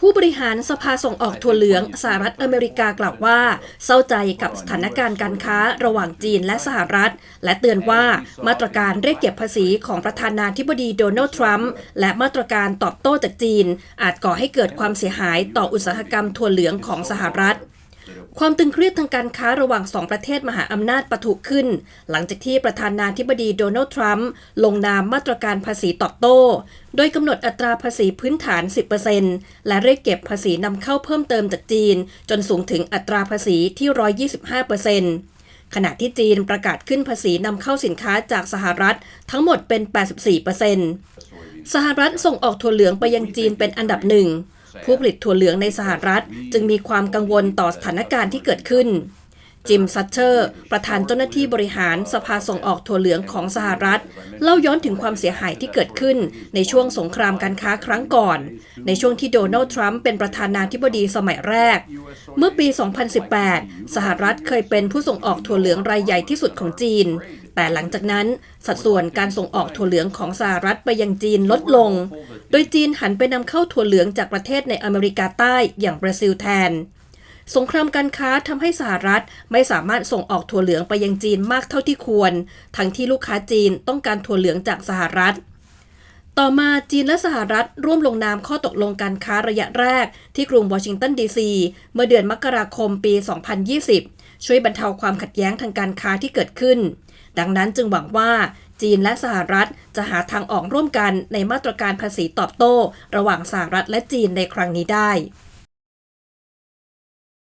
ผู้บริหารสภาส่งออกถั่วเหลืองสหรัฐอเมริกากล่าวว่า เศร้าใจกับสถานการณ์การค้าระหว่างจีนและสหรัฐ และเตือนว่ามาตรการเรียกเก็บภาษีของประธานาธิบดีโดนัลด์ทรัมป์และมาตรการตอบโต้จากจีน อาจก่อให้เกิดความเสียหายต่ออุตสาหกรรมถั่วเหลืองของสหรัฐ ความตึงเครียดทางการค้าระหว่างสองประเทศมหาอำนาจปะทุขึ้น หลังจากที่ประธานาธิบดีโดนัลด์ทรัมป์ลงนามมาตรการภาษีตอบโต้ โดยกำหนดอัตราภาษีพื้นฐาน 10%และเรียกเก็บภาษีนำเข้าเพิ่มเติมจากจีน จนสูงถึงอัตราภาษีที่ 125%ขณะที่จีนประกาศขึ้นภาษีนำเข้าสินค้าจากสหรัฐทั้งหมดเป็น 84%สหรัฐส่งออกถั่วเหลืองไปยังจีนเป็นอันดับหนึ่ง ผู้ผลิตถั่วเหลืองในสหรัฐ จึงมีความกังวลต่อสถานการณ์ที่เกิดขึ้น จิมซัตเชอร์ ประธานเจ้าหน้าที่บริหารสภาส่งออกถั่วเหลืองของสหรัฐ เล่าย้อนถึงความเสียหายที่เกิดขึ้นในช่วงสงครามการค้าครั้งก่อน ในช่วงที่โดนัลด์ทรัมป์เป็นประธานาธิบดีสมัยแรก เมื่อปี 2018 สหรัฐเคยเป็นผู้ส่งออกถั่วเหลืองรายใหญ่ที่สุดของจีน แต่หลังจากนั้นสัดส่วนการส่งออกถั่วเหลืองของสหรัฐไปยังจีนลดลง โดยจีนหันไปนำเข้าถั่วเหลืองจากประเทศในอเมริกาใต้อย่างบราซิลแทน สงครามการค้าทำให้สหรัฐไม่สามารถส่งออกถั่วเหลืองไปยังจีนมากเท่าที่ควร ทั้งที่ลูกค้าจีนต้องการถั่วเหลืองจากสหรัฐ ต่อมาจีนและสหรัฐร่วมลงนามข้อตกลงการค้าระยะแรก ที่กรุงวอชิงตันดีซีเมื่อเดือนมกราคมปี 2020 ช่วยบรรเทาความขัดแย้งทางการค้าที่เกิดขึ้น ดังนั้นจึงหวังว่าจีนและสหรัฐจะหาทางออกร่วมกันในมาตรการภาษีตอบโต้ ระหว่างสหรัฐและจีนในครั้งนี้ได้